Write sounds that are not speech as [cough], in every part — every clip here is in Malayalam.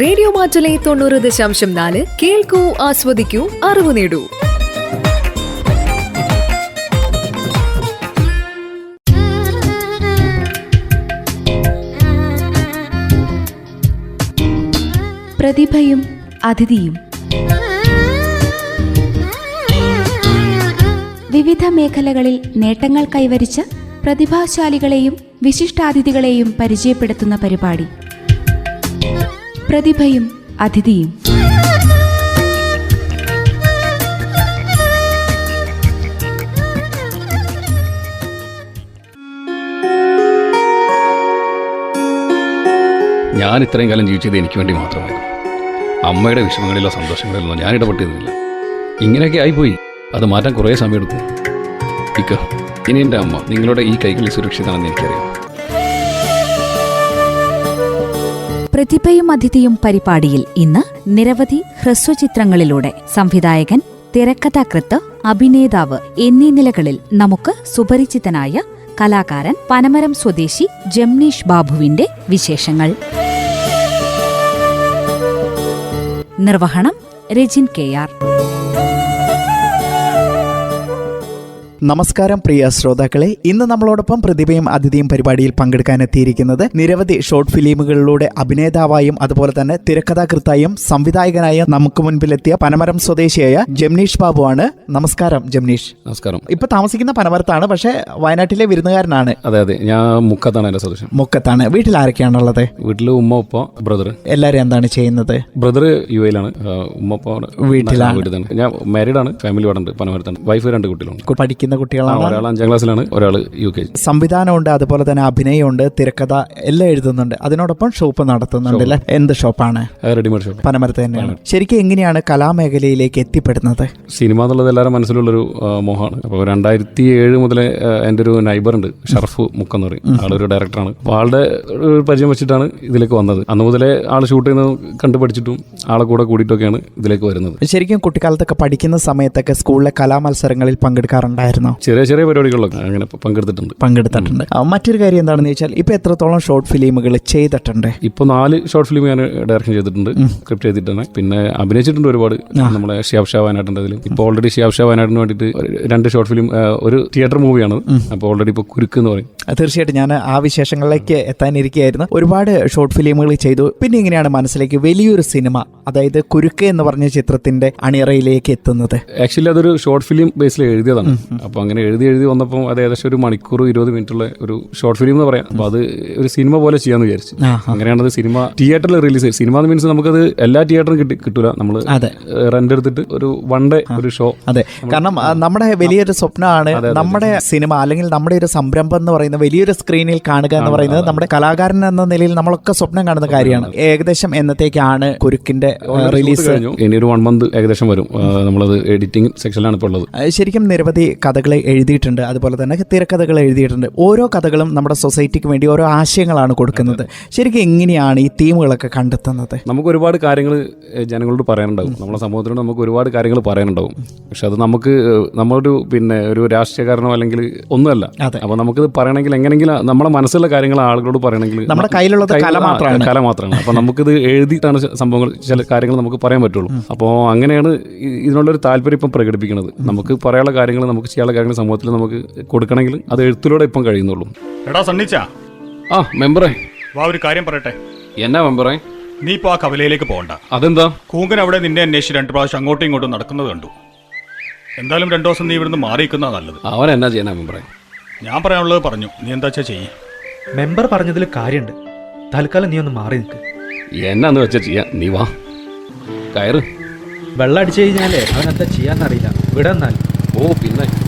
റേഡിയോ മാറ്റലെ തൊണ്ണൂറ് ദശാംശം നാല്. കേൾക്കൂ ആസ്വദിക്കൂ അറിവ് നേടൂ. പ്രതിഭയും അതിഥിയും. വിവിധ മേഖലകളിൽ നേട്ടങ്ങൾ കൈവരിച്ച പ്രതിഭാശാലികളെയും വിശിഷ്ടാതിഥികളെയും പരിചയപ്പെടുത്തുന്ന പരിപാടി. പ്രതിഭയും അതിഥിയും. ഞാൻ ഇത്രയും കാലം ജീവിച്ചത് എനിക്ക് വേണ്ടി മാത്രമായിരുന്നു. അമ്മയുടെ വിഷമങ്ങളിലോ സന്തോഷങ്ങളിലോ ഞാൻ ഇടപെട്ടിരുന്നില്ല. ഇങ്ങനെയൊക്കെ ആയിപ്പോയി. അത് മാറ്റാൻ കുറേ സമയമെടുത്തു. ഇക്ക ഇനി എന്റെ അമ്മ നിങ്ങളുടെ ഈ കൈകളിൽ സുരക്ഷിതമാണെന്ന് എനിക്കറിയാം. പ്രതിഭയും അതിഥിയും പരിപാടിയിൽ ഇന്ന് നിരവധി ഹ്രസ്വചിത്രങ്ങളിലൂടെ സംവിധായകൻ തിരക്കഥാകൃത്ത് അഭിനേതാവ് എന്നീ നിലകളിൽ നമുക്ക് സുപരിചിതനായ കലാകാരൻ പനമരം സ്വദേശി ജംനീഷ് ബാബുവിന്റെ വിശേഷങ്ങൾ. നിർവഹണം രജിൻ കെ ആർ. നമസ്കാരം പ്രിയ ശ്രോതാക്കളെ. ഇന്ന് നമ്മളോടൊപ്പം പ്രതിഭയും അതിഥിയും പരിപാടിയിൽ പങ്കെടുക്കാൻ എത്തിയിരിക്കുന്നത് നിരവധി ഷോർട്ട് ഫിലിമുകളിലൂടെ അഭിനേതാവായും അതുപോലെ തന്നെ തിരക്കഥാകൃത്തായും സംവിധായകനായും നമുക്ക് മുൻപിലെത്തിയ പനമരം സ്വദേശിയായ ജംനീഷ് ആണ്. നമസ്കാരം ജംനീഷ്. നമസ്കാരം. ഇപ്പൊ താമസിക്കുന്ന പനമരത്താണ് പക്ഷെ വയനാട്ടിലെ വിരുന്നുകാരനാണ്. അതെ അതെ. ഞാൻ മുക്കത്താണ് എന്റെ സ്വദേശം മുക്കത്താണ്. വീട്ടിൽ ആരൊക്കെയാണുള്ളത്? വീട്ടിൽ ഉമ്മ ഉപ്പ ബ്രദർ. എല്ലാരും എന്താണ് ചെയ്യുന്നത്? ബ്രദർ യു എയിലാണ്. ഉമ്മ ഉപ്പ വീട്ടിലാണ്. വീട്ടിൽ തന്നെ. ഞാൻ മാരീഡാണ് ഫാമിലി അവിടെ പനമരത്താണ്. വൈഫ് രണ്ട് കുട്ടികളുണ്ട്. കു- പഠിക്കുന്ന കുട്ടികളാണ്. ഒരാൾ അഞ്ചാം ക്ലാസ്സിലാണ് ഒരാൾ യു കെ. സംവിധാനമുണ്ട് അതുപോലെ തന്നെ അഭിനയമുണ്ട് തിരക്കഥ എല്ലാം എഴുതുന്നുണ്ട്. അതിനോടൊപ്പം ഷോപ്പ് നടത്തുന്നുണ്ട് അല്ലേ? എന്ത് ഷോപ്പാണ് റെഡിമെയ്ഡ് ഷോപ്പ് പനമരത്ത് തന്നെയാണ്. ശരിക്കും എങ്ങനെയാണ് കലാമേഖലയിലേക്ക് എത്തിപ്പെടുന്നത്? സിനിമ എന്നുള്ളത് എല്ലാവരും മനസ്സിലുള്ളൊരു ഒരു മോഹമാണ്. അപ്പോൾ രണ്ടായിരത്തി ഏഴ് മുതലേ എന്റെ ഒരു നൈബർ ഉണ്ട് ഷർഫ് മുക്ക എന്ന് പറയും. ആളൊരു ഡയറക്ടറാണ് അപ്പോൾ ആളുടെ ഒരു പരിചയം വെച്ചിട്ടാണ് ഇതിലേക്ക് വന്നത്. അന്ന് മുതലേ ആൾ ഷൂട്ട് ചെയ്യുന്നത് കണ്ടു പഠിച്ചിട്ടും ആളെ കൂടെ കൂടിയിട്ടൊക്കെയാണ് ഇതിലേക്ക് വരുന്നത്. ശരിക്കും കുട്ടിക്കാലത്തൊക്കെ പഠിക്കുന്ന സമയത്തൊക്കെ സ്കൂളിലെ കലാമത്സരങ്ങളിൽ പങ്കെടുക്കാറുണ്ടായിരുന്നോ. ചെറിയ ചെറിയ പരിപാടികളിലൊക്കെ അങ്ങനെ പങ്കെടുത്തിട്ടുണ്ട്. പങ്കെടുത്തിട്ടുണ്ട്. മറ്റൊരു കാര്യം എന്താണെന്ന് വെച്ചാൽ ഇപ്പൊ എത്രത്തോളം ഷോർട്ട് ഫിലിമുകൾ ചെയ്തിട്ടുണ്ട്? ഇപ്പൊ നാല് ഷോർട്ട് ഫിലിം ഞാൻ ഡയറക്ഷൻ ചെയ്തിട്ടുണ്ട് സ്ക്രിപ്റ്റ് ചെയ്തിട്ടാണ്. പിന്നെ അഭിനയിച്ചിട്ടുണ്ട് ഒരുപാട്. നമ്മളെ ഷിയാബ് ഷാ വയനാട്ടിന്റെ അതിലും ഇപ്പോൾ ഓൾറെഡി ഷിയാബ് ഷാ വയനാട്ടിന് വേണ്ടിയിട്ട് രണ്ട് ഷോർട്ട് ഫിലിം ഒരു തിയേറ്റർ മൂവിയാണ് അപ്പോൾ ഓൾറെഡി ഇപ്പോൾ കുരുക്ക് എന്ന് പറയും. തീർച്ചയായിട്ടും ഞാൻ ആ വിശേഷങ്ങളിലേക്ക് എത്താനിരിക്കുകയായിരുന്നു. ഒരുപാട് ഷോർട്ട് ഫിലിമുകൾ ചെയ്തു. പിന്നെ ഇങ്ങനെയാണ് മനസ്സിലേക്ക് വലിയൊരു സിനിമ അതായത് കുരുക്ക് എന്ന് പറഞ്ഞ ചിത്രത്തിന്റെ അണിയറയിലേക്ക് എത്തുന്നത്? ആക്ച്വലി അതൊരു ഷോർട്ട് ഫിലിം ബേസിൽ എഴുതിയതാണ്. അപ്പോൾ അങ്ങനെ എഴുതി എഴുതി വന്നപ്പോൾ അത് ഏകദേശം ഒരു മണിക്കൂർ ഇരുപത് മിനിറ്റുള്ള ഒരു ഷോർട്ട് ഫിലിം എന്ന് പറയാം. അപ്പോൾ അത് ഒരു സിനിമ പോലെ ചെയ്യാമെന്ന് വിചാരിച്ചു. അങ്ങനെയാണത് സിനിമ തിയേറ്ററിൽ റിലീസ് ചെയ്ത് സിനിമ മീൻസ് നമുക്കത് എല്ലാ തിയേറ്ററും കിട്ടി കിട്ടൂല. നമ്മൾ. റെന്റ് എടുത്തിട്ട് ഒരു വൺ ഡേ ഒരു ഷോ അതെ. കാരണം നമ്മുടെ വലിയൊരു സ്വപ്നമാണ് നമ്മുടെ സിനിമ അല്ലെങ്കിൽ നമ്മുടെ ഒരു സംരംഭം എന്ന് പറയുന്ന വലിയൊരു സ്ക്രീനിൽ കാണുക എന്ന് പറയുന്നത് നമ്മുടെ കലാകാരൻ എന്ന നിലയിൽ നമ്മളൊക്കെ സ്വപ്നം കാണുന്ന കാര്യമാണ്. ഏകദേശം എന്നത്തേക്കാണ് കുരുക്കിന്റെ റിലീസ് കഴിഞ്ഞു. ഇനി ഒരു വൺ മന്ത് ഏകദേശം വരും. നമ്മളത് എഡിറ്റിംഗ് സെക്ഷനിലാണ് ഇപ്പോൾ ഉള്ളത്. ശരിക്കും നിരവധി കഥകൾ എഴുതിയിട്ടുണ്ട്. അതുപോലെ തന്നെ തിരക്കഥകൾ എഴുതിയിട്ടുണ്ട്. ഓരോ കഥകളും നമ്മുടെ സൊസൈറ്റിക്ക് വേണ്ടി ഓരോ ആശയങ്ങളാണ് കൊടുക്കുന്നത്. ശരിക്കും എങ്ങനെയാണ് ഈ തീമുകളൊക്കെ കണ്ടെത്തുന്നത്? നമുക്ക് ഒരുപാട് കാര്യങ്ങൾ ജനങ്ങളോട് പറയാനുണ്ടാവും. നമ്മുടെ സമൂഹത്തിനോട് നമുക്ക് ഒരുപാട് കാര്യങ്ങൾ പറയാനുണ്ടാവും. പക്ഷെ അത് നമുക്ക് നമ്മളൊരു പിന്നെ ഒരു രാഷ്ട്രീയക്കാരനോ അല്ലെങ്കിൽ ഒന്നുമല്ല. അപ്പോൾ നമുക്കിത് പറയണമെങ്കിൽ എങ്ങനെങ്കിലും നമ്മുടെ മനസ്സിലുള്ള കാര്യങ്ങൾ ആളുകളോട് പറയണമെങ്കിൽ നമ്മുടെ കയ്യിലുള്ള കല മാത്രമാണ്. കല മാത്രമാണ്. അപ്പോൾ നമുക്കിത് എഴുതിയിട്ടാണ് സംഭവങ്ങൾ ചില കാര്യങ്ങൾ നമുക്ക് പറയാൻ പറ്റുള്ളൂ. അപ്പോൾ അങ്ങനെയാണ് ഇതിനുള്ളൊരു താല്പര്യം ഇപ്പം പ്രകടിപ്പിക്കുന്നത്. നമുക്ക് പറയാനുള്ള കാര്യങ്ങൾ നമുക്ക് ചെയ്യാനുള്ള കാര്യങ്ങൾ സമൂഹത്തിൽ നമുക്ക് കൊടുക്കണമെങ്കിൽ അത് എഴുത്തിലൂടെ ഇപ്പം കഴിയുന്നുള്ളൂ. എടാ സണ്ണിച്ച. ആ മെമ്പറേ. വാ ഒരു കാര്യം പറയട്ടെ. എന്നാ മെമ്പറേ? നീ ഇപ്പോൾ ആ കവലയിലേക്ക് പോകണ്ട. അതെന്താ? കൂങ്കൻ അവിടെ നിന്നെ അന്വേഷിച്ച് രണ്ട് പ്രാവശ്യം അങ്ങോട്ടും ഇങ്ങോട്ടും നടക്കുന്നത് കണ്ടു. എന്തായാലും രണ്ടു ദിവസം നീ ഇവിടുന്ന് മാറിയിരിക്കുന്ന നല്ലത്. അവൻ എന്നാ ചെയ്യാനാ മെമ്പറേ? ഞാൻ പറയാനുള്ളത് പറഞ്ഞു. നീ എന്താ വെച്ചാ ചെയ്യേ. മെമ്പർ പറഞ്ഞതിൽ കാര്യമുണ്ട്. തൽക്കാലം നീ ഒന്ന് മാറി നിൽക്ക്. എന്നാന്ന് വെച്ചാ ചെയ്യാ. നീ വാ. കയറ്. വെള്ളം അടിച്ചു കഴിഞ്ഞാലേ അവനെന്താ എന്താ ചെയ്യാന്നറിയില്ല. ഇവിടെ എന്നാൽ ഓ പിന്നെ.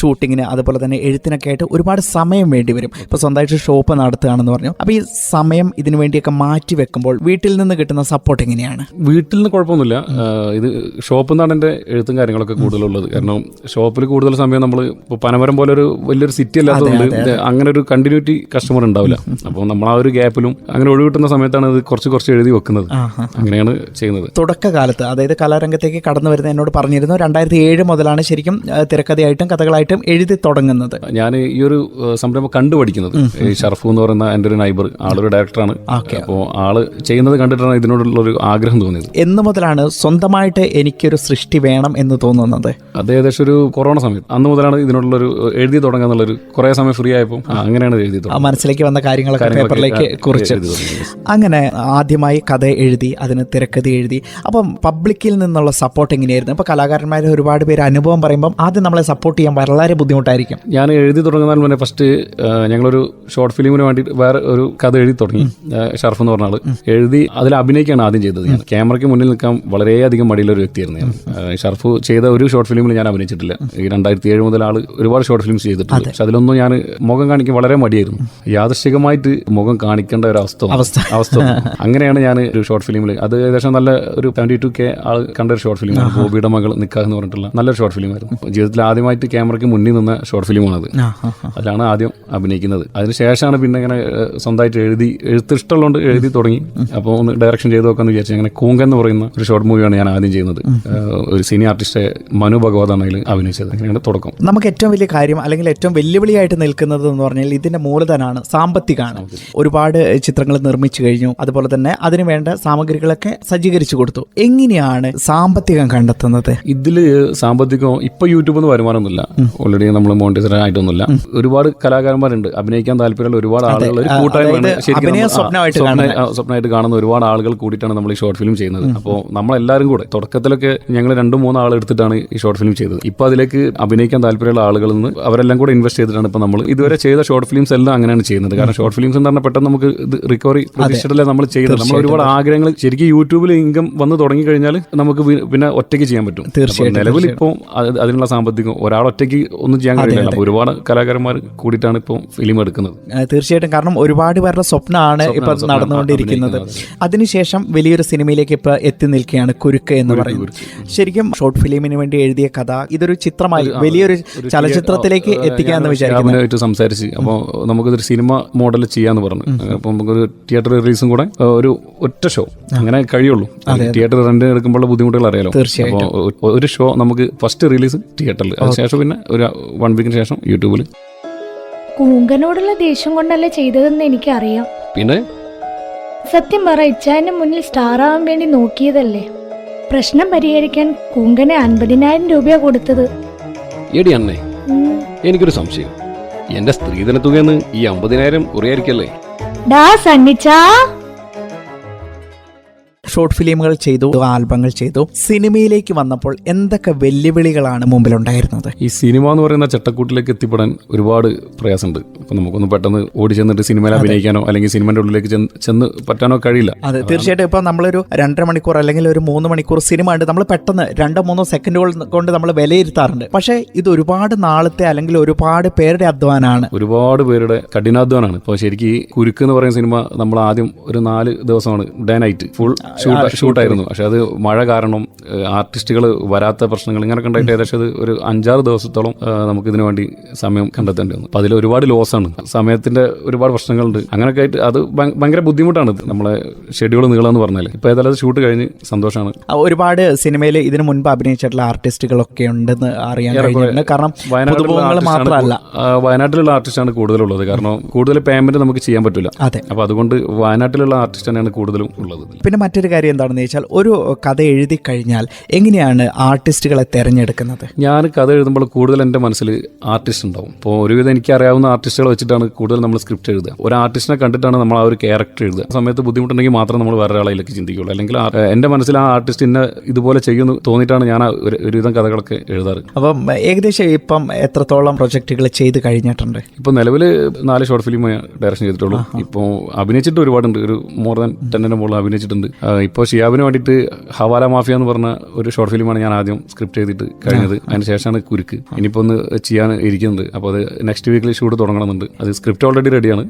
ഷൂട്ടിങ്ങിന് അതുപോലെ തന്നെ എഴുത്തിനൊക്കെ ആയിട്ട് ഒരുപാട് സമയം വേണ്ടി വരും. ഇപ്പോൾ സ്വന്തമായിട്ട് ഷോപ്പ് നടത്തുകയാണെന്ന് പറഞ്ഞു. അപ്പോൾ ഈ സമയം ഇതിനു വേണ്ടിയൊക്കെ മാറ്റി വെക്കുമ്പോൾ വീട്ടിൽ നിന്ന് കിട്ടുന്ന സപ്പോർട്ട് എങ്ങനെയാണ്? വീട്ടിൽ നിന്ന് കുഴപ്പമൊന്നുമില്ല. ഇത് ഷോപ്പിൽ നിന്നാണ് എന്റെ എഴുത്തും കാര്യങ്ങളൊക്കെ കൂടുതലുള്ളത്. കാരണം ഷോപ്പിൽ കൂടുതൽ സമയം നമ്മൾ ഇപ്പോൾ പനമരം പോലെ ഒരു വലിയൊരു സിറ്റി അല്ലാത്തതുകൊണ്ട് അങ്ങനെ ഒരു കണ്ടിന്യൂറ്റി കസ്റ്റമർ ഉണ്ടാവില്ല. അപ്പോൾ നമ്മൾ ആ ഒരു ഗ്യാപ്പിലും അങ്ങനെ ഒഴിവ് കിട്ടുന്ന സമയത്താണ് ഇത് കുറച്ച് കുറച്ച് എഴുതി വെക്കുന്നത്. അങ്ങനെയാണ് ചെയ്യുന്നത്. തുടക്കകാലത്ത് അതായത് കലാരംഗത്തേക്ക് കടന്നു വരുന്ന എന്നോട് പറഞ്ഞിരുന്നു രണ്ടായിരത്തി ഏഴ് മുതലാണ് ശരിക്കും തിരക്കഥയായിട്ടും കഥകളായിട്ടും തീർച്ചയായിട്ടും എഴുതി തുടങ്ങുന്നത്. ഞാൻ ഈ ഒരു സംരംഭം കണ്ടു പഠിക്കുന്നത് ഈ ഷർഫു എന്ന് പറയുന്ന എന്റെ ഒരു നൈബർ ആളൊരു ഡയറക്ടറാണ്. അപ്പോൾ ആൾ ചെയ്യുന്നത് കണ്ടിട്ടാണ് ഇതിനോടുള്ള ഒരു ആഗ്രഹം തോന്നിയത്. എന്ന് മുതലാണ് സ്വന്തമായിട്ട് എനിക്കൊരു സൃഷ്ടി വേണം എന്ന് തോന്നുന്നത്? അത് ഏകദേശം ഒരു കൊറോണ സമയത്ത്. അന്ന് മുതലാണ് ഇതിനോടുള്ള ഒരു എഴുതി തുടങ്ങാന്നുള്ളൊരു കുറേ സമയം ഫ്രീ ആയപ്പോൾ അങ്ങനെയാണ് എഴുതി മനസ്സിലേക്ക് വന്ന കാര്യങ്ങളൊക്കെ പേപ്പറിലേക്ക് കുറിച്ച്. അങ്ങനെ ആദ്യമായി കഥ എഴുതി അതിന് തിരക്കഥ എഴുതി. അപ്പം പബ്ലിക്കിൽ നിന്നുള്ള സപ്പോർട്ട് എങ്ങനെയായിരുന്നു? ഇപ്പോൾ കലാകാരന്മാരെ ഒരുപാട് പേര് അനുഭവം പറയുമ്പോൾ ആദ്യം നമ്മളെ സപ്പോർട്ട് ചെയ്യാൻ വളരെ ബുദ്ധിമുട്ടായിരിക്കും. ഞാൻ എഴുതി തുടങ്ങുന്നതിന് മുന്നേ ഫസ്റ്റ് ഞങ്ങളൊരു ഷോർട്ട് ഫിലിമിന് വേണ്ടി വേറെ ഒരു കഥ എഴുതി തുടങ്ങി ഷർഫ് എന്ന് പറഞ്ഞ ആൾ. എഴുതി അതിൽ അഭിനയിക്കാണ് ആദ്യം ചെയ്തത് ഞാൻ. ക്യാമറയ്ക്ക് മുന്നിൽ നിൽക്കാൻ വളരെയധികം മടിയുള്ള ഒരു വ്യക്തിയായിരുന്നു ഞാൻ. ഷർഫ് ചെയ്ത ഒരു ഷോർട്ട് ഫിലിമിൽ ഞാൻ അഭിനയിച്ചിട്ടില്ല. ഈ രണ്ടായിരത്തി ഏഴ് മുതൽ ആൾ ഒരുപാട് ഷോർട്ട് ഫിലിംസ് ചെയ്തിട്ടുണ്ട്. പക്ഷെ അതിലൊന്നും ഞാൻ മുഖം കാണിക്കാൻ വളരെ മടിയായിരുന്നു. യാദൃശികമായിട്ട് മുഖം കാണിക്കേണ്ട ഒരു അവസ്ഥ അവസ്ഥ. അവസ്ഥ [laughs] അങ്ങനെയാണ് ഞാൻ ഒരു ഷോർട്ട് ഫിലിമിൽ അത് ഏകദേശം നല്ല ഒരു സെവന്റി ടു കെ ആൾ കണ്ട ഒരു ഷോർട്ട് ഫിലിമാണ് ബോബിയുടെ മകൾ നിക്കാഹ് എന്ന് പറഞ്ഞിട്ടുള്ള നല്ലൊരു ഷോർട്ട് ഫിലിമായിരുന്നു ജീവിതത്തിൽ ആദ്യമായിട്ട് ക്യാമറയ്ക്ക് മുന്നിൽ നിന്ന ഷോർട്ട് ഫിലിമാണത്. അതിലാണ് ആദ്യം അഭിനയിക്കുന്നത്. അതിനുശേഷമാണ് പിന്നെ ഇങ്ങനെ സ്വന്തമായിട്ട് എഴുതി എഴുത്ത് ഇഷ്ടമുള്ളതുകൊണ്ട് എഴുതി തുടങ്ങി. അപ്പോൾ ഒന്ന് ഡയറക്ഷൻ ചെയ്ത് നോക്കാമെന്ന് വിചാരിച്ചു. അങ്ങനെ കൂങ്ക എന്ന് പറയുന്ന ഒരു ഷോർട്ട് മൂവിയാണ് ഞാൻ ആദ്യം ചെയ്യുന്നത്. ഒരു സിനി ആർട്ടിസ്റ്റ് മനു ഭഗവതാണ് അതിൽ അഭിനയിച്ചത്. അങ്ങനെയാണ് തുടക്കം. നമുക്ക് ഏറ്റവും വലിയ കാര്യം അല്ലെങ്കിൽ ഏറ്റവും വെല്ലുവിളിയായിട്ട് നിൽക്കുന്നത് എന്ന് പറഞ്ഞാൽ ഇതിന്റെ മൂലധനമാണ് സാമ്പത്തികമാണ്. ഒരുപാട് ചിത്രങ്ങൾ നിർമ്മിച്ചു കഴിഞ്ഞു. അതുപോലെ തന്നെ അതിന് വേണ്ട സാമഗ്രികളൊക്കെ സജ്ജീകരിച്ചു കൊടുത്തു. എങ്ങനെയാണ് സാമ്പത്തികം കണ്ടെത്തുന്നത്? ഇതിൽ സാമ്പത്തികം ഇപ്പൊ യൂട്യൂബിൽ നിന്ന് വരുമാനമൊന്നുമില്ല. ഓൾറെഡി നമ്മൾ മോണ്ടിസറ ആയിട്ടൊന്നുമില്ല. ഒരുപാട് കലാകാരന്മാരുണ്ട്. അഭിനയിക്കാൻ താല്പര്യമുള്ള ഒരുപാട് ആളുകൾ ഒരു കൂട്ടായ്മയാണ് ശരിക്കും സ്വപ്നമായിട്ട് കാണുന്ന. ഒരുപാട് ആളുകൾ കൂടിയിട്ടാണ് നമ്മൾ ഈ ഷോർട്ട് ഫിലിം ചെയ്യുന്നത്. അപ്പോൾ നമ്മളെല്ലാവരും കൂടെ തുടക്കത്തിലൊക്കെ ഞങ്ങൾ രണ്ടും മൂന്ന് ആൾ എടുത്തിട്ടാണ് ഈ ഷോർട്ട് ഫിലിം ചെയ്തത്. ഇപ്പോൾ അതിലേക്ക് അഭിനയിക്കാൻ താല്പര്യമുള്ള ആളുകളിൽ നിന്ന് അവരെല്ലാം കൂടെ ഇൻവെസ്റ്റ് ചെയ്തിട്ടാണ് ഇപ്പോൾ നമ്മൾ ഇതുവരെ ചെയ്ത ഷോർട്ട് ഫിലിംസ് എല്ലാം അങ്ങനെയാണ് ചെയ്യുന്നത്. കാരണം ഷോർട്ട് ഫിലിംസ് എന്ന് പറഞ്ഞാൽ പെട്ടെന്ന് നമുക്ക് ഇത് റിക്കവറി പ്രതീക്ഷിച്ചിട്ടല്ലേ നമ്മൾ ചെയ്യുന്നത് നമ്മൾ ഒരുപാട് ആഗ്രഹങ്ങൾ ശരിക്കും യൂട്യൂബിൽ ഇൻകം വന്ന് തുടങ്ങി കഴിഞ്ഞാൽ നമുക്ക് പിന്നെ ഒറ്റയ്ക്ക് ചെയ്യാൻ പറ്റും. തീർച്ചയായും നിലവിൽ ഇപ്പോൾ അതിനുള്ള സാമ്പത്തികം ഒരാൾ ഒറ്റയ്ക്ക് ഒന്നും ചെയ്യാൻ കഴിയില്ല ഒരുപാട് കലാകാരന്മാർ കൂടിയിട്ടാണ് ഇപ്പോൾ ഫിലിം എടുക്കുന്നത്. തീർച്ചയായിട്ടും. കാരണം ഒരുപാട് പേരുടെ സ്വപ്നമാണ് ഇപ്പൊ നടന്നുകൊണ്ടിരിക്കുന്നത്. അതിനുശേഷം വലിയൊരു സിനിമയിലേക്ക് ഇപ്പൊ എത്തി നിൽക്കുകയാണ് കുരുക്ക് എന്ന് പറയുന്നത്. ശരിക്കും ഷോർട്ട് ഫിലിമിന് വേണ്ടി എഴുതിയ കഥ ഇതൊരു ചിത്രമായി വലിയൊരു ചലച്ചിത്രത്തിലേക്ക് എത്തിക്കാന്ന് വിചാരിക്കുന്നു. ക്യാബിനായിട്ട് സംസാരിച്ച്. അപ്പോൾ നമുക്കിതൊരു സിനിമ മോഡൽ ചെയ്യാന്ന് പറഞ്ഞു. അപ്പോൾ നമുക്കൊരു തിയേറ്റർ റിലീസും കൂടെ ഒരു ഒറ്റ ഷോ അങ്ങനെ കഴിയുള്ളൂ. തിയേറ്റർ റെന്റ് എടുക്കുമ്പോൾ ബുദ്ധിമുട്ടുകൾ അറിയാലോ. ഒരു ഷോ നമുക്ക് ഫസ്റ്റ് റിലീസ് തിയേറ്ററിൽ അതിനുശേഷം പിന്നെ ഒരു വൺ വീക്കിന് ശേഷം യൂട്യൂബിൽ കൂങ്കനോടുള്ള ദേഷ്യം കൊണ്ടല്ല ചെയ്തതെന്ന് എനിക്കറിയാം. പിന്നെ? സത്യം പറ ഇച്ചായന്റെ മുന്നിൽ സ്റ്റാർ ആവാൻ വേണ്ടി നോക്കിയതല്ലേ? പ്രശ്നം പരിഹരിക്കാൻ കൂങ്കനെ അൻപതിനായിരം രൂപയാ കൊടുത്തത്. എടി അണ്ണേ ഉം. എനിക്കൊരു സംശയം. എന്റെ സ്ത്രീധന തുകയെന്ന് ഈ അമ്പതിനായിരം കുറയായിരിക്കല്ലേ ഡാ സണ്ണിച്ചാ. ഷോർട്ട് ഫിലിമുകൾ ചെയ്തു ആൽബങ്ങൾ ചെയ്തു. സിനിമയിലേക്ക് വന്നപ്പോൾ എന്തൊക്കെ വെല്ലുവിളികളാണ് മുമ്പിലുണ്ടായിരുന്നത്? ഈ സിനിമ എന്ന് പറയുന്ന ചട്ടക്കൂട്ടിലേക്ക് എത്തിപ്പെടാൻ ഒരുപാട് പ്രയാസമുണ്ട്. അപ്പം നമുക്കൊന്ന് പെട്ടെന്ന് ഓടി ചെന്നിട്ട് സിനിമയിൽ അഭിനയിക്കാനോ അല്ലെങ്കിൽ സിനിമയുടെ ഉള്ളിലേക്ക് ചെന്ന് പറ്റാനോ കഴിയില്ല. അതെ തീർച്ചയായിട്ടും. ഇപ്പം നമ്മളൊരു രണ്ടര മണിക്കൂർ അല്ലെങ്കിൽ ഒരു മൂന്ന് മണിക്കൂർ സിനിമ ഉണ്ട് നമ്മൾ പെട്ടെന്ന് രണ്ടോ മൂന്നോ സെക്കൻഡുകൾ കൊണ്ട് നമ്മൾ വിലയിരുത്താറുണ്ട്. പക്ഷേ ഇത് ഒരുപാട് നാളത്തെ അല്ലെങ്കിൽ ഒരുപാട് പേരുടെ അധ്വാനാണ് ഒരുപാട് പേരുടെ കഠിനാധ്വാനാണ് ഇപ്പോൾ ശരിക്കും ഈ കുരുക്ക് എന്ന് പറയുന്ന സിനിമ നമ്മൾ ആദ്യം ഒരു നാല് ദിവസമാണ് ഡേ നൈറ്റ് ഫുൾ ഷൂട്ടായിരുന്നു. പക്ഷെ അത് മഴ കാരണം ആർട്ടിസ്റ്റുകൾ വരാത്ത പ്രശ്നങ്ങൾ ഇങ്ങനെയൊക്കെ ഉണ്ടായിട്ട് ഏകദേശം അത് ഒരു അഞ്ചാറ് ദിവസത്തോളം നമുക്ക് ഇതിനു വേണ്ടി സമയം കണ്ടെത്തേണ്ടി വന്നു. അപ്പോൾ അതിൽ ഒരുപാട് ലോസാണ് സമയത്തിന്റെ ഒരുപാട് പ്രശ്നങ്ങളുണ്ട്. അങ്ങനെയൊക്കെ ആയിട്ട് അത് ഭയ- ഭയങ്കര ബുദ്ധിമുട്ടാണ് നമ്മളെ ഷെഡ്യൂൾ നീളാന്ന് പറഞ്ഞാൽ ഇപ്പോൾ ഏതായാലും ഷൂട്ട് കഴിഞ്ഞ് സന്തോഷമാണ് ഒരുപാട് സിനിമയിൽ ഇതിനു മുൻപ് അഭിനയിച്ചിട്ടുള്ള ആർട്ടിസ്റ്റുകളൊക്കെ ഉണ്ടെന്ന് അറിയാൻ കഴിഞ്ഞിട്ടുണ്ട്. കാരണം വയനാട്ടിലുള്ള മാത്രമല്ല. വയനാട്ടിലുള്ള ആർട്ടിസ്റ്റാണ് കൂടുതലുള്ളത്. കാരണം കൂടുതൽ പേയ്മെന്റ് നമുക്ക് ചെയ്യാൻ പറ്റില്ല. അതെ. അപ്പോൾ അതുകൊണ്ട് വയനാട്ടിലുള്ള ആർട്ടിസ്റ്റ് തന്നെയാണ് കൂടുതലും ഉള്ളത് പിന്നെ മറ്റൊരു കാര്യം എന്താണെന്ന് വെച്ചാൽ ഒരു കഥ എഴുതി കഴിഞ്ഞാൽ എങ്ങനെയാണ് ആർട്ടിസ്റ്റുകളെ തിരഞ്ഞെടുക്കുന്നത്? ഞാൻ കഥ എഴുതുമ്പോൾ കൂടുതൽ എന്റെ മനസ്സിൽ ആർട്ടിസ്റ്റ് ഉണ്ടാവും. ഇപ്പോൾ ഒരുവിധം എനിക്ക് അറിയാവുന്ന ആർട്ടിസ്റ്റുകൾ വെച്ചിട്ടാണ് കൂടുതൽ നമ്മൾ സ്ക്രിപ്റ്റ് എഴുതുക. ഒരു ആർട്ടിസ്റ്റിനെ കണ്ടിട്ടാണ് നമ്മൾ ആ ഒരു ക്യാരക്ടർ എഴുതുക. ആ സമയത്ത് ബുദ്ധിമുട്ടുണ്ടെങ്കിൽ മാത്രം നമ്മൾ വേറെ ഒരാളിലേക്ക് ചിന്തിക്കുകയുള്ളൂ. അല്ലെങ്കിൽ എന്റെ മനസ്സിൽ ആ ആർട്ടിസ്റ്റ് ഇന്ന ഇതുപോലെ ചെയ്യുന്നു തോന്നിയിട്ടാണ് ഞാൻ ഒരുവിധം കഥകളൊക്കെ എഴുതാറ്. അപ്പം ഏകദേശം ഇപ്പം എത്രത്തോളം പ്രൊജക്റ്റുകൾ ചെയ്ത് കഴിഞ്ഞിട്ടുണ്ട്? ഇപ്പോൾ നിലവിൽ നാല് ഷോർട്ട് ഫിലിം ഡയറക്ഷൻ ചെയ്തിട്ടുള്ളൂ. ഇപ്പോൾ അഭിനയിച്ചിട്ട് ഒരുപാടുണ്ട്. ഒരു മോർ ദാൻ ടെന്നിന്റെ മുകളിൽ അഭിനയിച്ചിട്ടുണ്ട്. ഇപ്പോൾ ഷിയാബിന് വേണ്ടിയിട്ട് ഹവാല മാഫിയ എന്ന് പറഞ്ഞ ഒരു ഷോർട്ട് ഫിലിമാണ് ഞാൻ ആദ്യം സ്ക്രിപ്റ്റ് ചെയ്തിട്ട് കഴിഞ്ഞത്. അതിന് ശേഷമാണ് കുരുക്ക്. ഇനിയിപ്പോൾ ഒന്ന് ചെയ്യാൻ ഇരിക്കുന്നുണ്ട്. അപ്പോൾ അത് നെക്സ്റ്റ് വീക്കിൽ ഷൂട്ട് തുടങ്ങണമെന്നുണ്ട്. അത് സ്ക്രിപ്റ്റ് ഓൾറെഡി റെഡിയാണ്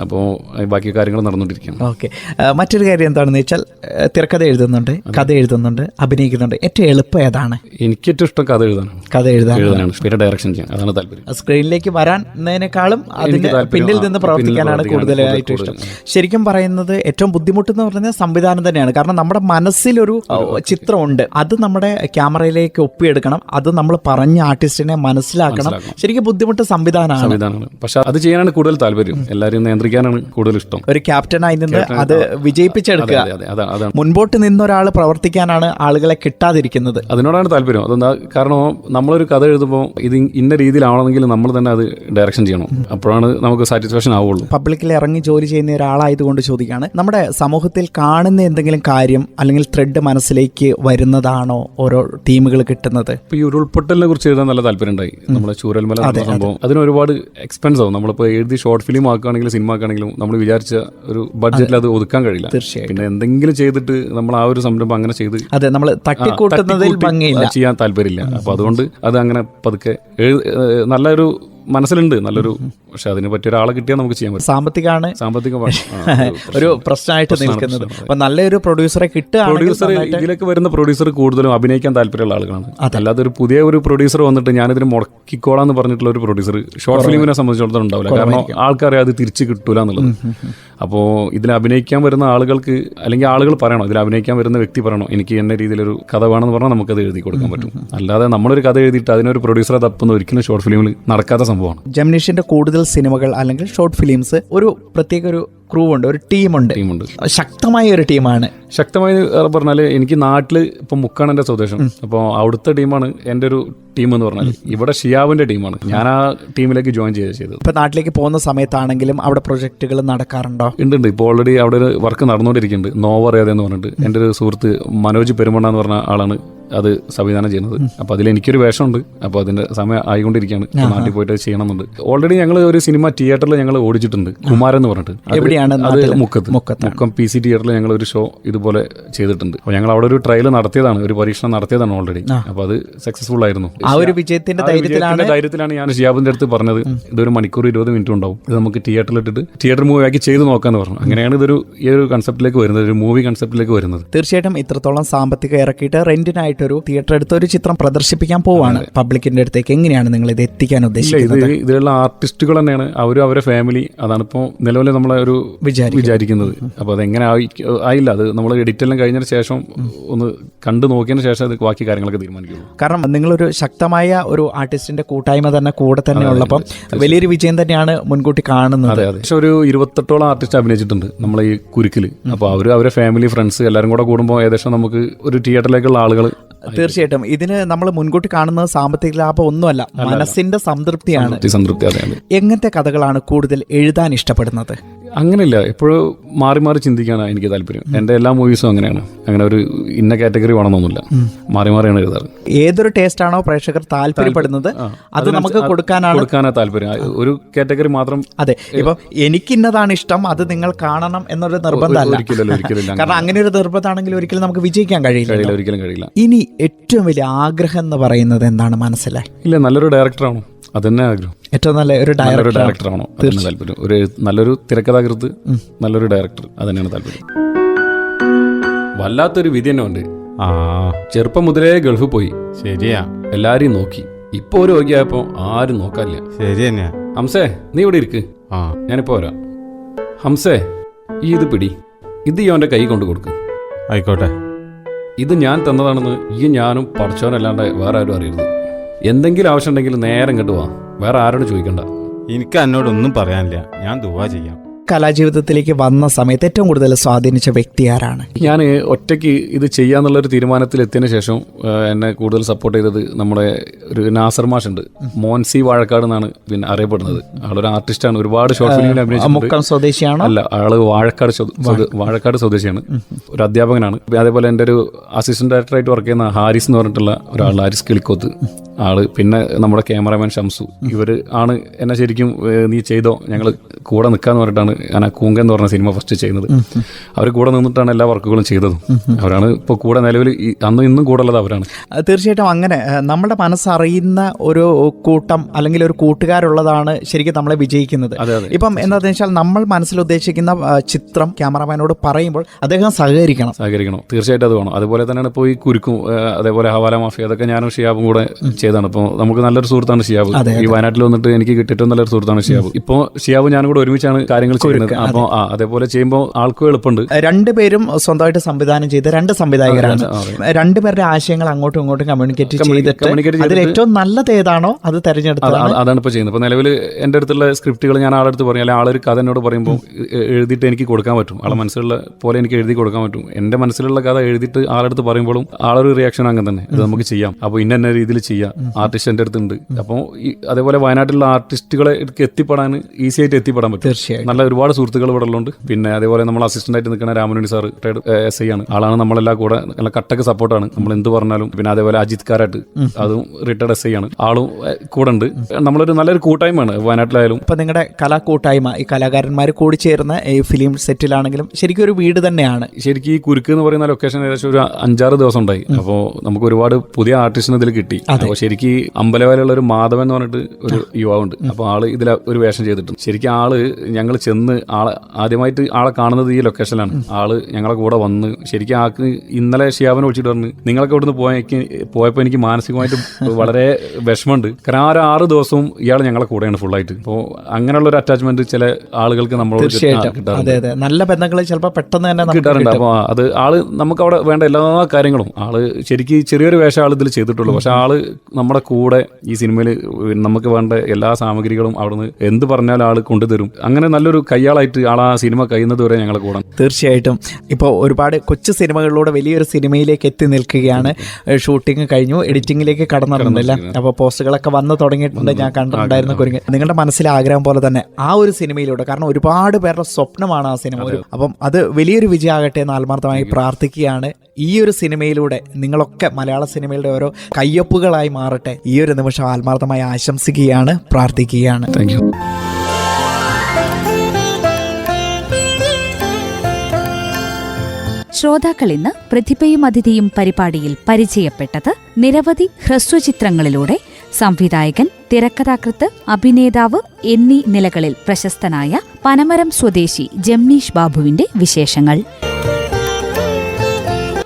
അപ്പോൾ ബാക്കി കാര്യങ്ങൾ നടന്നുകൊണ്ടിരിക്കുകയാണ്. ഓക്കെ. മറ്റൊരു കാര്യം എന്താണെന്ന് വെച്ചാൽ തിരക്കഥ എഴുതുന്നുണ്ട് കഥ എഴുതുന്നുണ്ട് അഭിനയിക്കുന്നുണ്ട്. ഏറ്റവും എളുപ്പം ഏതാണ്? എനിക്ക് ഏറ്റവും ഇഷ്ടം കഥ എഴുതാനാണ്. കഥ എഴുതാനാണ്. പിന്നെ ഡയറക്ഷൻ ചെയ്യാൻ. അതാണ് താല്പര്യം. സ്ക്രീനിലേക്ക് വരാനേക്കാളും അതിന്റെ താല്പര്യം. പിന്നിൽ നിന്ന് പ്രവർത്തിക്കാനാണ് പ്രവർത്തിക്കാനാണ് കൂടുതലായിട്ട് ഇഷ്ടം. ശരിക്കും പറയുന്നത് ഏറ്റവും ബുദ്ധിമുട്ടെന്ന് പറഞ്ഞാൽ സംവിധാനം തന്നെ തന്നെയാണ്. കാരണം നമ്മുടെ മനസ്സിലൊരു ചിത്രമുണ്ട്. അത് നമ്മുടെ ക്യാമറയിലേക്ക് ഒപ്പിയെടുക്കണം. അത് നമ്മൾ പറഞ്ഞ ആർട്ടിസ്റ്റിനെ മനസ്സിലാക്കണം. ശരിക്കും ബുദ്ധിമുട്ട് സംവിധാനമാണ്. പക്ഷെ അത് ചെയ്യാനാണ് കൂടുതൽ താല്പര്യം. എല്ലാവരും നിയന്ത്രിക്കാനാണ് കൂടുതൽ ഇഷ്ടം. ഒരു ക്യാപ്റ്റനായി നിന്ന് അത് വിജയിപ്പിച്ചെടുക്കുക. മുൻപോട്ട് നിന്നൊരാൾ പ്രവർത്തിക്കാനാണ് ആളുകളെ കിട്ടാതിരിക്കുന്നത്. അതിനോടാണ് താല്പര്യം. അതെന്താ കാരണം നമ്മളൊരു കഥ എഴുതുമ്പോൾ ഇത് ഇന്ന രീതിയിലാവണമെങ്കിൽ നമ്മൾ തന്നെ അത് ഡയറക്ഷൻ ചെയ്യണം. അപ്പോഴാണ് നമുക്ക് സാറ്റിസ്ഫാക്ഷൻ ആവുള്ളൂ. പബ്ലിക്കിൽ ഇറങ്ങി ജോലി ചെയ്യുന്ന ഒരാളായതുകൊണ്ട് ചോദിക്കുകയാണ്. നമ്മുടെ സമൂഹത്തിൽ കാണുന്ന എന്തെങ്കിലും കാര്യം അല്ലെങ്കിൽ ത്രെഡ് മനസ്സിലേക്ക് വരുന്നതാണോ ഓരോ ടീമുകൾ കിട്ടുന്നത്? ഇപ്പൊ ഈ ഉരുൾപൊട്ടലിനെ കുറിച്ച് എഴുതാൻ നല്ല താല്പര്യം ഉണ്ടായി നമ്മുടെ ചൂരൽമല എന്ന സംഭവം. അതിന് ഒരുപാട് എക്സ്പെൻസ് ആവും. നമ്മളിപ്പോൾ എഴുതി ഷോർട്ട് ഫിലിം ആക്കുകയാണെങ്കിലും സിനിമ ആക്കുകയാണെങ്കിലും നമ്മൾ വിചാരിച്ച ഒരു ബഡ്ജറ്റിൽ അത്. ഒതുക്കാൻ കഴിയില്ല. തീർച്ചയായും. പിന്നെ എന്തെങ്കിലും ചെയ്തിട്ട് നമ്മൾ ആ ഒരു സംരംഭം അങ്ങനെ ചെയ്ത് അതെ നമ്മൾ തട്ടിക്കൂട്ടുന്നതിൽ ചെയ്യാൻ താല്പര്യമില്ല. അപ്പൊ അതുകൊണ്ട് അത് അങ്ങനെ പതുക്കെ നല്ലൊരു മനസ്സിലുണ്ട്. നല്ലൊരു പക്ഷെ അതിന് പറ്റിയ ഒരാളെ കിട്ടിയാൽ നമുക്ക് ചെയ്യാൻ പറ്റും. സാമ്പത്തികമാണ് സാമ്പത്തിക [laughs] ഒരു പ്രശ്നമായിട്ട് നിൽക്കുന്നത്. അപ്പൊ നല്ലൊരു പ്രൊഡ്യൂസറെ കിട്ടുക പ്രൊഡ്യൂസർ ഇതിലേക്ക് വരുന്ന പ്രൊഡ്യൂസർ കൂടുതലും അഭിനയിക്കാൻ താല്പര്യമുള്ള ആളുകളാണ്. അല്ലാതെ ഒരു പുതിയ ഒരു പ്രൊഡ്യൂസർ വന്നിട്ട് ഞാനിതിന് മുടക്കിക്കോളാന്ന് പറഞ്ഞിട്ടുള്ള ഒരു പ്രൊഡ്യൂസർ ഷോർട്ട് ഫിലിമിനെ സംബന്ധിച്ചിടത്തോളം ഉണ്ടാവില്ല. കാരണം ആൾക്കാരെ അത് തിരിച്ചു കിട്ടൂല എന്നുള്ളത്. അപ്പോൾ ഇതിൽ അഭിനയിക്കാൻ വരുന്ന ആളുകൾക്ക് അല്ലെങ്കിൽ ആളുകൾ പറയണം ഇതിൽ അഭിനയിക്കാൻ വരുന്ന വ്യക്തി പറയണോ എനിക്ക് എന്ന രീതിയിലൊരു കഥ വേണമെന്ന് പറഞ്ഞാൽ നമുക്കത് എഴുതി കൊടുക്കാൻ പറ്റും. അല്ലാതെ നമ്മളൊരു കഥ എഴുതിയിട്ട് അതിനൊരു പ്രൊഡ്യൂസറെ തപ്പുന്ന ഒരിക്കലും ഷോർട്ട് ഫിലിമിൽ നടക്കാത്ത സംഭവമാണ്. ജംനീഷിന്റെ കൂടുതൽ സിനിമകൾ അല്ലെങ്കിൽ ഷോർട്ട് ഫിലിംസ് ഒരു പ്രത്യേക ഒരു ക്രൂ ഉണ്ട് ഒരു ടീമുണ്ട് ടീമുണ്ട്. ശക്തമായ ഒരു ടീമാണ്. ശക്തമായി പറഞ്ഞാൽ എനിക്ക് നാട്ടിൽ ഇപ്പം മുക്കാണ് എന്റെ സ്വദേശം. അപ്പോൾ അവിടുത്തെ ടീമാണ് എന്റെ ഒരു ടീം എന്ന് പറഞ്ഞാൽ ഇവിടെ ഷിയാവിന്റെ ടീമാണ്. ഞാൻ ആ ടീമിലേക്ക് ജോയിൻ ചെയ്ത് ചെയ്തത്. ഇപ്പൊ നാട്ടിലേക്ക് പോകുന്ന സമയത്താണെങ്കിലും അവിടെ പ്രൊജക്ടുകൾ നടക്കാറുണ്ടോ? ഉണ്ട് ഉണ്ട്. ഇപ്പോൾ ഓൾറെഡി അവിടെ ഒരു വർക്ക് നടന്നുകൊണ്ടിരിക്കുന്നുണ്ട്. നോവറിയാതെ എന്ന് പറഞ്ഞിട്ട്. എന്റെ ഒരു സുഹൃത്ത് മനോജ് പെരുമണ്ണ എന്ന് പറഞ്ഞ ആളാണ്. അത് സംവിധാനം ചെയ്യുന്നത്. അപ്പോൾ അതിൽ എനിക്കൊരു വേഷമുണ്ട്. അപ്പോൾ അതിന്റെ സമയം ആയിക്കൊണ്ടിരിക്കുകയാണ്. നാട്ടിൽ പോയിട്ട് ചെയ്യണമെന്നുണ്ട്. ഓൾറെഡി ഞങ്ങൾ ഒരു സിനിമ തിയേറ്ററിൽ ഞങ്ങൾ ഓടിച്ചിട്ടുണ്ട്. കുമാരൻ എന്ന് പറഞ്ഞിട്ട്. അത് എവിടെയാണ് അത്? മുക്കത്ത്. മുക്കം പി സി തിയേറ്ററിൽ ഞങ്ങൾ ഒരു ഷോ ഇതുപോലെ ചെയ്തിട്ടുണ്ട്. അപ്പോൾ ഞങ്ങൾ അവിടെ ഒരു ട്രയൽ നടത്തിയതാണ്. ഒരു പരീക്ഷണം നടത്തിയതാണ് ഓൾറെഡി അപ്പോൾ അത് സക്സസ്ഫുൾ ആയിരുന്നു. ആ ഒരു വിജയത്തിന്റെ ധൈര്യത്തിലാണ് ഞാൻ ഷിയാബിന്റെ അടുത്ത് പറഞ്ഞത്. ഇതൊരു മണിക്കൂർ ഇരുപത് മിനിറ്റ് ഉണ്ടാവും. ഇത് നമുക്ക് തിയേറ്ററിൽ ഇട്ടിട്ട് തിയേറ്റർ മൂവി ആക്കി ചെയ്ത് നോക്കാന്ന് പറഞ്ഞു. അങ്ങനെയാണ് ഇതൊരു ഈ ഒരു കൺസെപ്റ്റിലേക്ക് വരുന്നത്. ഒരു മൂവി കൺസെപ്റ്റിലേക്ക് വരുന്നത്. തീർച്ചയായിട്ടും ഇത്രത്തോളം സാമ്പത്തികം ഇറക്കിയിട്ട് റെന്റിനായിട്ടൊരു തിയേറ്റർ എടുത്ത് ഒരു ചിത്രം പ്രദർശിപ്പിക്കാൻ പോവാണ് പബ്ലിക്കിന്റെ അടുത്തേക്ക്. എങ്ങനെയാണ് നിങ്ങൾ ഇത് എത്തിക്കാൻ ഉദ്ദേശിക്കുന്നത്? ഇതിലുള്ള ആർട്ടിസ്റ്റുകൾ തന്നെയാണ്. അവരും അവരെ ഫാമിലി അതാണ് ഇപ്പോൾ നിലവിലെ നമ്മളെ ഒരു വിചാരിക്കുന്നത്. അപ്പൊ അപ്പോൾ അതെങ്ങനെ ആയി ആയില്ല അത് നമ്മൾ എഡിറ്റ് എല്ലാം കഴിഞ്ഞതിന് ശേഷം ഒന്ന് കണ്ടു നോക്കിയതിന് ശേഷം അത് ബാക്കി കാര്യങ്ങളൊക്കെ തീരുമാനിക്കുള്ളൂ. കാരണം നിങ്ങളൊരു ശക്തമായ ഒരു ആർട്ടിസ്റ്റിന്റെ കൂട്ടായ്മ തന്നെ കൂടെ തന്നെ ഉള്ളപ്പം വലിയൊരു വിജയം തന്നെയാണ് മുൻകൂട്ടി കാണുന്നത്. അതെ അതെ. പക്ഷെ ഒരു ഇരുപത്തെട്ടോളം ആർട്ടിസ്റ്റ് അഭിനയിച്ചിട്ടുണ്ട് നമ്മളെ ഈ കുരുക്കിൽ. അപ്പോൾ അവർ അവരെ ഫാമിലി ഫ്രണ്ട്സ് എല്ലാവരും കൂടെ കൂടുമ്പോൾ ഏകദേശം നമുക്ക് ഒരു തിയേറ്ററിലേക്കുള്ള ആളുകൾ തീർച്ചയായിട്ടും. ഇതിന് നമ്മൾ മുൻകൂട്ടി കാണുന്നത് സാമ്പത്തിക ലാഭം ഒന്നുമല്ല മനസ്സിന്റെ സംതൃപ്തിയാണ്. എങ്ങനത്തെ കഥകളാണ് കൂടുതൽ എഴുതാൻ ഇഷ്ടപ്പെടുന്നത്? അങ്ങനെയില്ല എപ്പോഴും മാറി മാറി ചിന്തിക്കാനാണ് എനിക്ക് താല്പര്യം. എന്റെ എല്ലാ മൂവീസും അങ്ങനെയാണ്. അങ്ങനെ ഒരു ഇന്ന കാറ്റഗറി വേണമെന്നൊന്നുമില്ല മാറി മാറിയാണ് എഴുതാറ്. ഏതൊരു ടേസ്റ്റ് ആണോ പ്രേക്ഷകർ താല്പര്യപ്പെടുന്നത് അത് നമുക്ക് കൊടുക്കാനാണ് കൊടുക്കാനാ താല്പര്യം. ഒരു കാറ്റഗറി മാത്രം അതെ ഇപ്പൊ എനിക്കിന്നതാണ് ഇഷ്ടം അത് നിങ്ങൾ കാണണം എന്നൊരു നിർബന്ധമല്ല. കാരണം അങ്ങനെ ഒരു നിർബന്ധമാണെങ്കിൽ ഒരിക്കലും നമുക്ക് വിജയിക്കാൻ കഴിയില്ല ഒരിക്കലും കഴിയില്ല. ഇനി ഏറ്റവും വലിയ ആഗ്രഹം എന്ന് പറയുന്നത് എന്താണ് മനസ്സിലായി? ഇല്ല നല്ലൊരു ഡയറക്ടറാണോ അതന്നെ ആഗ്രഹം. ഏറ്റവും നല്ല ഒരു നല്ലൊരു ഡയറക്ടർ ഡയറക്ടറാണോ അതന്നെ താല്പര്യം. ഒരു നല്ലൊരു തിരക്കഥാകൃത്ത് നല്ലൊരു ഡയറക്ടർ അതന്നെയാണ് താല്പര്യം. വല്ലാത്തൊരു വിധി തന്നെ ഉണ്ട്. ആ. ചെറുപ്പം മുതലേ ഗൾഫ് പോയി. ശരിയാ. എല്ലാരെയും നോക്കി. ഇപ്പൊ ഒരു രോഗിയായപ്പോ ആരും നോക്കാനില്ല ശരി തന്നെയാ ഹംസേ നീ ഇവിടെ ഇരിക്ക്. ആ. ഞാനിപ്പോ വരാം. ഹംസേ ഈ ഇത് പിടി. ഇത് ഈ അവന്റെ കൈ കൊണ്ട് കൊടുക്ക്. ആയിക്കോട്ടെ. ഇത് ഞാൻ തന്നതാണെന്ന് ഈ ഞാനും പഠിച്ചവനല്ലാണ്ട് വേറെ ആരും അറിയരുത്. എന്തെങ്കിലും ആവശ്യം ഉണ്ടെങ്കിൽ നേരെ ഇങ്ങോട്ട് വേറെ ആരോട് ചോദിക്കണ്ട. എനിക്ക് എന്നോടൊന്നും പറയാനില്ല. ഞാൻ ദുവാ ചെയ്യാം. കലാജീവിതത്തിലേക്ക് വന്ന സമയത്ത് ഏറ്റവും കൂടുതൽ സ്വാധീനിച്ച വ്യക്തി ആരാണ്? ഞാൻ ഒറ്റയ്ക്ക് ഇത് ചെയ്യാന്നുള്ളൊരു തീരുമാനത്തിൽ എത്തിയതിന് ശേഷം എന്നെ കൂടുതൽ സപ്പോർട്ട് ചെയ്തത് നമ്മുടെ ഒരു നാസർ മാഷുണ്ട്. ഉണ്ട് മോൻസി വാഴക്കാട് എന്നാണ് പിന്നെ അറിയപ്പെടുന്നത്. ആളൊരു ആർട്ടിസ്റ്റാണ് ഒരുപാട് ഷോർട്ട് ഫിലിമിൽ അഭിനയിച്ചിട്ടുണ്ട്. സ്വദേശിയാണ് സ്വദേശിയാണോ? അല്ല ആൾ വാഴക്കാട് വാഴക്കാട് സ്വദേശിയാണ്. ഒരു അധ്യാപകനാണ്. അതേപോലെ എന്റെ ഒരു അസിസ്റ്റന്റ് ഡയറക്ടറായിട്ട് വർക്ക് ചെയ്യുന്ന ഹാരിസ് എന്ന് പറഞ്ഞിട്ടുള്ള ഒരാൾ ഹാരിസ് കിളിക്കോത്ത്. ആൾ പിന്നെ നമ്മുടെ ക്യാമറാമാൻ ഷംസു. ഇവർ ആണ് എന്നെ ശരിക്കും നീ ചെയ്തോ? ഞങ്ങൾ കൂടെ നിൽക്കാന്ന് പറഞ്ഞിട്ടാണ് ഞാൻ ആ കൂങ്ക എന്ന് പറഞ്ഞ സിനിമ ഫസ്റ്റ് ചെയ്യുന്നത്. അവർ കൂടെ നിന്നിട്ടാണ് എല്ലാ വർക്കുകളും ചെയ്തതും. അവരാണ് ഇപ്പോൾ കൂടെ നിലവിൽ അന്നും ഇന്നും കൂടെ ഉള്ളത് അവരാണ് തീർച്ചയായിട്ടും അങ്ങനെ നമ്മുടെ മനസ്സറിയുന്ന ഒരു കൂട്ടം അല്ലെങ്കിൽ ഒരു കൂട്ടുകാരുള്ളതാണ് ശരിക്കും നമ്മളെ വിജയിക്കുന്നത്. ഇപ്പം എന്താണെന്ന് വെച്ചാൽ നമ്മൾ മനസ്സിൽ ഉദ്ദേശിക്കുന്ന ചിത്രം ക്യാമറമാനോട് പറയുമ്പോൾ അദ്ദേഹം സഹകരിക്കണം. സഹകരിക്കണം. തീർച്ചയായിട്ടും അത് വേണം. അതുപോലെ തന്നെയാണ് ഇപ്പോൾ ഈ കുരുക്കും അതേപോലെ ഹവാല മാഫിയ അതൊക്കെ ഞാനും ഷിയാബും കൂടെ ചെയ്താണ് ഇപ്പോൾ നമുക്ക് നല്ലൊരു സുഹൃത്താണ് ഷിയാബ്. ഈ വയനാട്ടിൽ വന്നിട്ട് എനിക്ക് കിട്ടിയിട്ടും നല്ലൊരു സുഹൃത്താണ് ഷിയാബ്. ഇപ്പോൾ ഷിയാബ് ഞാനും കൂടെ ഒരുമിച്ചാണ് കാര്യങ്ങൾ കുരുക്ക്, അപ്പോൾ ആ അതേപോലെ ചെയ്യുമ്പോൾ ആൾക്കും എളുപ്പമുണ്ട്. രണ്ടുപേരും സ്വന്തമായിട്ട് സംവിധാനം ചെയ്ത രണ്ട് സംവിധായകരാണ്. രണ്ടുപേരുടെ ആശയങ്ങൾ അങ്ങോട്ടും ഇങ്ങോട്ടും കമ്മ്യൂണിക്കേറ്റ് ചെയ്തിട്ട് അതിൽ ഏറ്റവും നല്ലത് ഏതാണോ അത് തെരഞ്ഞെടുത്തതാണ്. അതാണ് ഇപ്പോൾ ചെയ്യുന്നത്. ഇപ്പോൾ നിലവിൽ എന്റെ അടുത്തുള്ള സ്ക്രിപ്റ്റുകൾ ഞാൻ ആളെടുത്ത് പറയും. അല്ലെങ്കിൽ ആളൊരു കഥ എന്നോട് പറയുമ്പോൾ എഴുതിയിട്ട് എനിക്ക് കൊടുക്കാൻ പറ്റും. ആളെ മനസ്സിലുള്ള പോലെ എനിക്ക് എഴുതി കൊടുക്കാൻ പറ്റും. എന്റെ മനസ്സിലുള്ള കഥ എഴുതിയിട്ട് ആളെടുത്ത് പറയുമ്പോഴും ആളൊരു റിയാക്ഷൻ അങ്ങനെ തന്നെ. ഇത് നമുക്ക് ചെയ്യാം. അപ്പോൾ ഇന്ന എന്ന രീതിയിൽ ചെയ്യാം. ആർട്ടിസ്റ്റ് എന്റെ അടുത്തുണ്ട്. അപ്പോൾ അതേപോലെ വയനാട്ടിലുള്ള ആർട്ടിസ്റ്റുകളെ എത്തിപ്പെടാൻ ഈസി ആയിട്ട് എത്തിപ്പെടാൻ പറ്റും. തീർച്ചയായും നല്ല ഒരുപാട് സുഹൃത്തുക്കൾ ഇവിടെ ഉള്ളതുകൊണ്ട് പിന്നെ അതേപോലെ നമ്മൾ അസിസ്റ്റന്റ് ആയിട്ട് നിൽക്കുന്ന Ramanunni sir retired S I ആണ്. ആളാണ് നമ്മളെല്ലാം കൂടെ നല്ല കട്ടക്ക് സപ്പോർട്ടാണ് നമ്മൾ എന്ത് പറഞ്ഞാലും പിന്നെ അതേപോലെ അജിത് കാരാട്ട് അതും റിട്ടയർഡ് എസ് ഐ ആണ്. ആളും കൂടെ ഉണ്ട്. നമ്മളൊരു നല്ലൊരു കൂട്ടായ്മയാണ് വയനാട്ടിലായാലും. ഇപ്പൊ നിങ്ങളുടെ കലാ കലാകൂട്ടായ്മ ഈ കലാകാരന്മാർ കൂടി ചേർന്ന ഈ ഫിലിം സെറ്റിലാണെങ്കിലും ശരിക്കും ഒരു വീട് തന്നെയാണ്. ശരിക്കും ഈ കുരുക്ക് എന്ന് പറയുന്ന ലൊക്കേഷൻ ഏകദേശം ഒരു അഞ്ചാറ് ദിവസം ഉണ്ടായി. അപ്പോൾ നമുക്ക് ഒരുപാട് പുതിയ ആർട്ടിസ്റ്റിന് ഇതിൽ കിട്ടി. അപ്പോൾ ശരിക്കും ഈ ഒരു മാധവൻ എന്ന് പറഞ്ഞിട്ട് ഒരു യുവാവുണ്ട്. അപ്പോൾ ആൾ ഇതിൽ ഒരു വേഷം ചെയ്തിട്ടുണ്ട്. ശരിക്കും ആൾ ഞങ്ങൾ ചെന്ന് ആളെ ആദ്യമായിട്ട് ആളെ കാണുന്നത് ഈ ലൊക്കേഷനിലാണ് ആൾ ഞങ്ങളെ കൂടെ വന്ന് ശരിക്കും ആൾക്ക് ഇന്നലെ ഷിയാബിനെ വിളിച്ചിട്ട് പറഞ്ഞു നിങ്ങളൊക്കെ ഇവിടുന്ന് പോയക്ക് പോയപ്പോൾ എനിക്ക് മാനസികമായിട്ട് വളരെ വിഷമമുണ്ട്. കാരണം ആ ഒരു ആറ് ദിവസവും ഇയാൾ ഞങ്ങളെ കൂടെയാണ് ഫുള്ളായിട്ട് അപ്പോൾ അങ്ങനെയുള്ള ഒരു അറ്റാച്ച്മെന്റ് ചില ആളുകൾക്ക് നമ്മളോട് അതെ അതെ. നല്ല ബന്ധങ്ങൾ ചിലപ്പോൾ പെട്ടെന്ന് തന്നെ കിട്ടാറുണ്ട്. അപ്പോൾ അത് ആൾ നമുക്ക് അവിടെ വേണ്ട എല്ലാ കാര്യങ്ങളും. ആൾ ശരിക്കും ചെറിയൊരു വേഷം ആൾ ഇതിൽ ചെയ്തിട്ടുള്ളൂ. പക്ഷെ ആൾ നമ്മുടെ കൂടെ ഈ സിനിമയിൽ നമുക്ക് വേണ്ട എല്ലാ സാമഗ്രികളും അവിടുന്ന് എന്ത് പറഞ്ഞാലും ആൾ കൊണ്ടുതരും. അങ്ങനെ നല്ലൊരു കയ്യാളായിട്ട് ആൾ ആ സിനിമ കഴിയുന്നത് വരെ ഞങ്ങൾ കൂടാം. തീർച്ചയായിട്ടും. ഇപ്പോൾ ഒരുപാട് കൊച്ചു സിനിമകളിലൂടെ വലിയൊരു സിനിമയിലേക്ക് എത്തി നിൽക്കുകയാണ്. ഷൂട്ടിംഗ് കഴിഞ്ഞു എഡിറ്റിംഗിലേക്ക് കടന്നിട്ടുണ്ടല്ല അപ്പോൾ പോസ്റ്റുകളൊക്കെ വന്ന് തുടങ്ങിയിട്ടുണ്ട്. ഞാൻ കണ്ടിട്ടുണ്ടായിരുന്ന കുരുങ്ങ്. നിങ്ങളുടെ മനസ്സിലെ ആഗ്രഹം പോലെ തന്നെ ആ ഒരു സിനിമയിലൂടെ കാരണം ഒരുപാട് പേരുടെ സ്വപ്നമാണ് ആ സിനിമ. അപ്പം അത് വലിയൊരു വിജയമാകട്ടെ എന്ന് ആത്മാർത്ഥമായി പ്രാർത്ഥിക്കുകയാണ്. ഈ ഒരു സിനിമയിലൂടെ നിങ്ങളൊക്കെ മലയാള സിനിമയുടെ ഓരോ കയ്യൊപ്പുകളായി മാറട്ടെ. ഈ ഒരു നിമിഷം ആത്മാർത്ഥമായി ആശംസിക്കുകയാണ് പ്രാർത്ഥിക്കുകയാണ്. താങ്ക് ശ്രോതാക്കൾ ഇന്ന് പ്രതിഭയും അതിഥിയും പരിപാടിയിൽ പരിചയപ്പെട്ടത് നിരവധി ഹ്രസ്വചിത്രങ്ങളിലൂടെ സംവിധായകൻ തിരക്കഥാകൃത്ത് അഭിനേതാവ് എന്നീ നിലകളിൽ പ്രശസ്തനായ പനമരം സ്വദേശി ജംനീഷ് ബാബുവിന്റെ വിശേഷങ്ങൾ.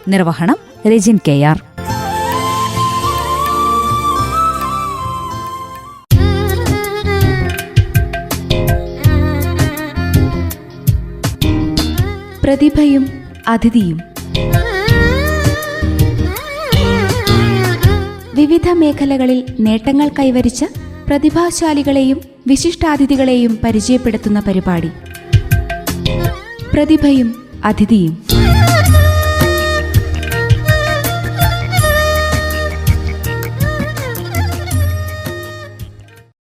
നിർവഹണം രജിൻ കെ ആർ. പ്രതിഭയും അതിഥിയും. വിവിധ മേഖലകളിൽ നേട്ടങ്ങൾ കൈവരിച്ച പ്രതിഭാശാലികളെയും വിശിഷ്ടാതിഥികളെയും പരിചയപ്പെടുത്തുന്ന പരിപാടി. പ്രതിഭയും അതിഥിയും.